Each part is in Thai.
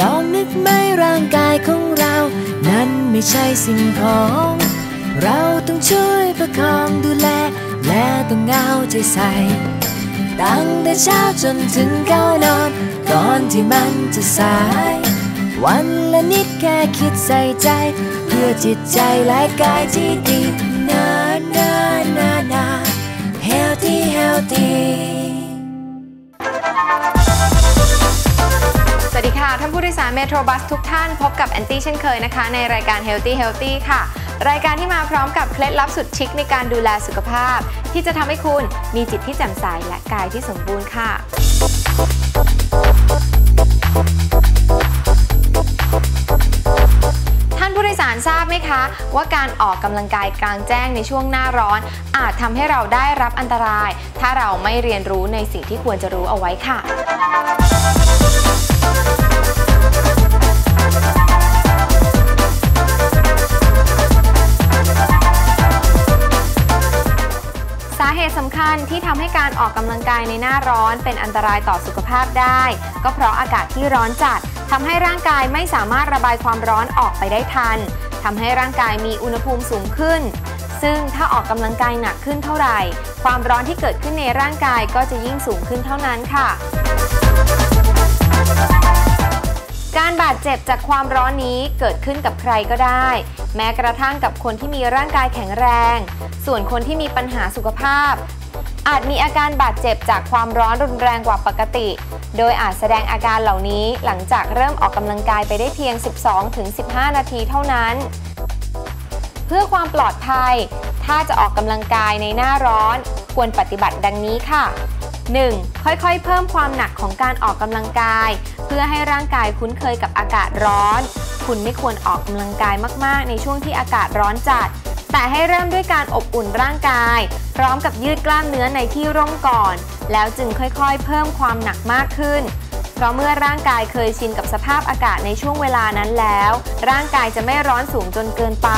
ลองนึกไหมร่างกายของเรา นั้นไม่ใช่สิ่งของ เราต้องช่วยประคองดูแล และต้องเอาใจใส่ ตั้งแต่เช้าจนถึงเข้านอน ก่อนที่มันจะสาย วันละนิดแค่คิดใส่ใจ เพื่อจิตใจและกายที่ดีนานานานา healthy healthy านผู้โดยสารเมโทรบัสทุกท่านพบกับแอนตี้เช่นเคยนะคะ ในรายการ Healthy Healthy ค่ะ รายการที่มาพร้อมกับเคล็ดลับสุดชิคในการดูแลสุขภาพ ที่จะทำให้คุณมีจิตที่แจ่มใสและกายที่สมบูรณ์ค่ะท่านผู้โดยสารทราบไหมคะ ว่าการออกกำลังกายกลางแจ้งในช่วงหน้าร้อน อาจทำให้เราได้รับอันตราย ถ้าเราไม่เรียนรู้ในสิ่งที่ควรจะรู้เอาไว้ค่ะ ตุสำคัญที่ทำให้การออกกำลังกายในหน้าร้อนเป็นอันตรายต่อสุขภาพได้ ก็เพราะอากาศที่ร้อนจัดทำให้ร่างกายไม่สามารถระบายความร้อนออกไปได้ทันทำให้ร่างกายมีอุณหภูมิสูงขึ้น ซึ่งถ้าออกกำลังกายหนักขึ้นเท่าไหร่ ความร้อนที่เกิดขึ้นในร่างกายก็จะยิ่งสูงขึ้นเท่านั้นค่ะ เจ็บจากความร้อนนี้เกิดขึ้นกับใครก็ได้ แม้กระทั่งกับคนที่มีร่างกายแข็งแรง ส่วนคนที่มีปัญหาสุขภาพ อาจมีอาการบาดเจ็บจากความร้อนรุนแรงกว่าปกติ โดยอาจแสดงอาการเหล่านี้หลังจากเริ่มออกกำลังกายไปได้เพียง 12-15 นาทีเท่านั้น เพื่อความปลอดภัย ถ้าจะออกกำลังกายในหน้าร้อน ควรปฏิบัติดังนี้ค่ะ 1. ค่อยๆ เพิ่มความหนักของการออกกำลังกาย เพื่อให้ร่างกายคุ้นเคยกับอากาศร้อน คุณไม่ควรออกกำลังกายมากๆ ในช่วงที่อากาศร้อนจัด แต่ให้เริ่มด้วยการอบอุ่นร่างกาย พร้อมกับยืดกล้ามเนื้อในที่ร่มก่อน แล้วจึงค่อยๆ เพิ่มความหนักมากขึ้นเพราะเมื่อร่างกายเคยชินกับสภาพอากาศในช่วงเวลานั้นแล้ว ร่างกายจะไม่ร้อนสูงจนเกินไป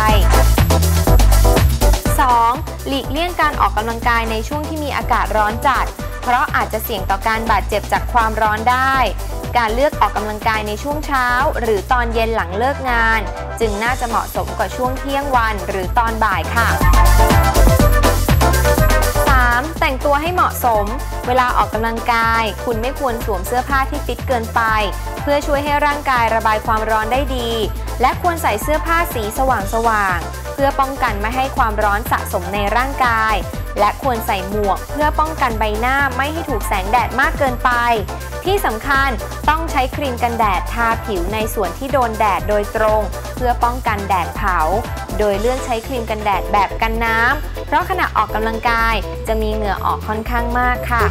2. หลีกเลี่ยงการออกกำลังกายในช่วงที่มีอากาศร้อนจัด ราะอาจจะเสี่ยงต่อการบาดเจ็บจากความร้อนได้ การเลือกออกกำลังกายในช่วงเช้า หรือตอนเย็นหลังเลิกงาน จึงน่าจะเหมาะสมกว่าช่วงเที่ยงวันหรือตอนบ่ายค่ะ 3. แต่งตัวให้เหมาะสม เวลาออกกำลังกาย คุณไม่ควรสวมเสื้อผ้าที่ฟิตเกินไป เพื่อช่วยให้ร่างกายระบายความร้อนได้ดี และควรใส่เสื้อผ้าสีสว่างๆเพื่อป้องกันไม่ให้ความร้อนสะสมในร่างกาย และควรใส่หมวกเพื่อป้องกันใบหน้าไม่ให้ถูกแสงแดดมากเกินไป ที่สำคัญต้องใช้ครีมกันแดดทาผิวในส่วนที่โดนแดดโดยตรง เพื่อป้องกันแดดเผา โดยเลือกใช้ครีมกันแดดแบบกันน้ำ เพราะขณะออกกำลังกายจะมีเหงื่อออกค่อนข้างมากค่ะ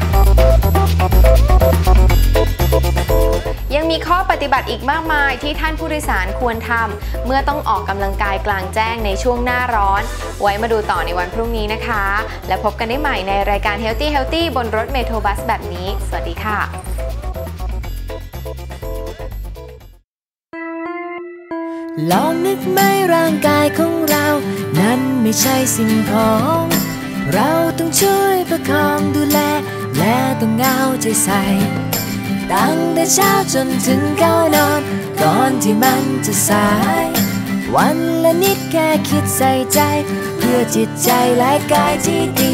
ยังมีข้อปฏิบัติอีกมากมายที่ท่านผู้โดยสารควรทำเมื่อต้องออกกำลังกายกลางแจ้งในช่วงหน้าร้อน ไว้มาดูต่อในวันพรุ่งนี้นะคะ และพบกันได้ใหม่ในรายการ Healthy Healthy บนรถเมโทรบัสแบบนี้ สวัสดีค่ะลองนึกไหมร่างกายของเรา นั้นไม่ใช่สิ่งของ เราต้องช่วยประคองดูแล และต้องเอาใจใส่ ตั้งแต่เช้าจนถึงก้านอนก่อนที่มันจะสาย วันละนิดแค่คิดใส่ใจ เพื่อจิตใจและกายที่ดี